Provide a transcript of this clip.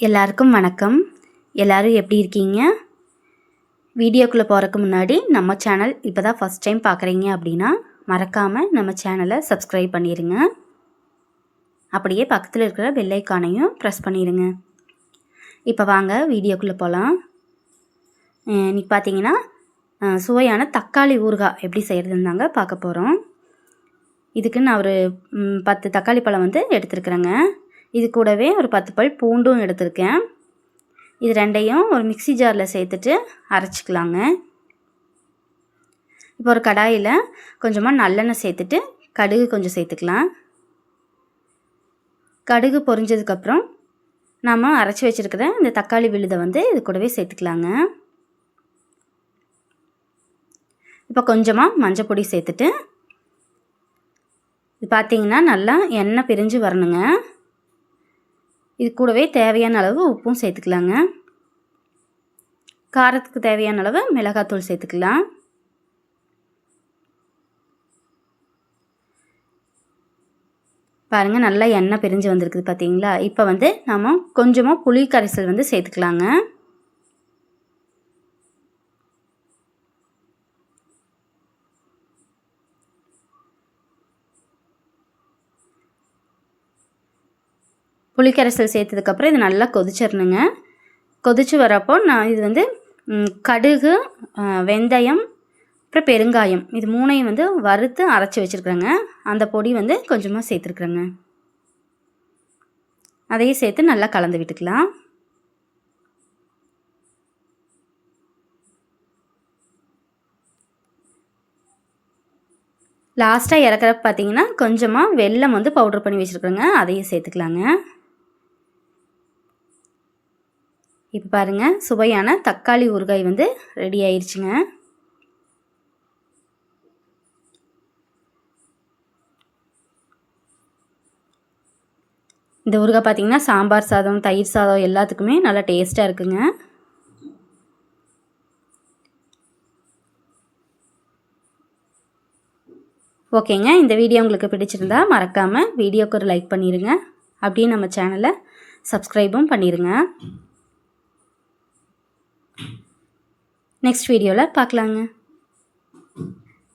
எல்லாருக்கும் வணக்கம். எல்லோரும் எப்படி இருக்கீங்க? வீடியோக்குள்ளே போகிறக்கு முன்னாடி நம்ம சேனல் இப்போ தான் ஃபஸ்ட் டைம் பார்க்குறீங்க அப்படின்னா மறக்காமல் நம்ம சேனலை சப்ஸ்கிரைப் பண்ணிடுங்க அப்படியே பக்கத்தில் இருக்கிற பெல்லைக்கானையும் ப்ரெஸ் பண்ணிடுங்க இப்போ வாங்க வீடியோக்குள்ளே போகலாம் இன்றைக்கி பார்த்தீங்கன்னா சுவையான தக்காளி ஊறுகாய் எப்படி செய்கிறதுன்னு தாங்க பார்க்க போகிறோம் இதுக்கு நான் ஒரு பத்து தக்காளி பழம் வந்து எடுத்துருக்குறேங்க. இது கூடவே ஒரு பத்து பல் பூண்டும் எடுத்திருக்கேன். இது ரெண்டையும் ஒரு மிக்சி ஜாரில் சேர்த்துட்டு அரைச்சிக்கலாங்க. இப்போ ஒரு கடாயில் கொஞ்சமாக நல்லெண்ணெய் சேர்த்துட்டு கடுகு கொஞ்சம் சேர்த்துக்கலாம். கடுகு பொரிஞ்சதுக்கப்புறம் நாம் அரைச்சி வச்சுருக்கிற இந்த தக்காளி விழுதை வந்து இது கூடவே சேர்த்துக்கலாங்க. இப்போ கொஞ்சமாக மஞ்சள் பொடி சேர்த்துட்டு இது பார்த்திங்கன்னா நல்லா எண்ணெய் பிரிஞ்சு வரணுங்க. இது கூடவே தேவையான அளவு உப்பும் சேர்த்துக்கலாங்க. காரத்துக்கு தேவையான அளவு மிளகாத்தூள் சேர்த்துக்கலாம். பாருங்கள் நல்லா எண்ணெய் பிரிஞ்சு வந்திருக்குது பார்த்தீங்களா இப்போ வந்து நம்ம கொஞ்சமாக புளி கரைசல் வந்து சேர்த்துக்கலாங்க. புளிக்கரைசல் சேர்த்ததுக்கப்புறம் இது நல்லா கொதிச்சிடணுங்க. கொதிச்சு வரப்போ நான் இது வந்து கடுகு வெந்தயம் அப்புறம் பெருங்காயம். இது மூணையும் வந்து வறுத்து அரைச்சி வச்சுருக்குறேங்க. அந்த பொடி வந்து கொஞ்சமாக சேர்த்துருக்குறேங்க. அதையும் சேர்த்து நல்லா கலந்து விட்டுக்கலாம். லாஸ்ட்டாக இறக்குறப்ப பார்த்தீங்கன்னா கொஞ்சமாக வெல்லம் வந்து பவுட்ரு பண்ணி வச்சுருக்குறேங்க. அதையும் சேர்த்துக்கலாங்க. இப்போ பாருங்கள் சுவையான தக்காளி ஊறுகாய் வந்து ரெடி ஆயிடுச்சுங்க இந்த ஊறுகாய் பார்த்திங்கன்னா சாம்பார் சாதம் தயிர் சாதம் எல்லாத்துக்குமே நல்லா டேஸ்ட்டாக இருக்குங்க. ஓகேங்க இந்த வீடியோ உங்களுக்கு பிடிச்சிருந்தா மறக்காமல் வீடியோக்கு ஒரு லைக் பண்ணிடுங்க அப்படியே நம்ம சேனலை சப்ஸ்கிரைபும் பண்ணிடுங்க நெக்ஸ்ட் வீடியோவில் பார்க்கலாங்க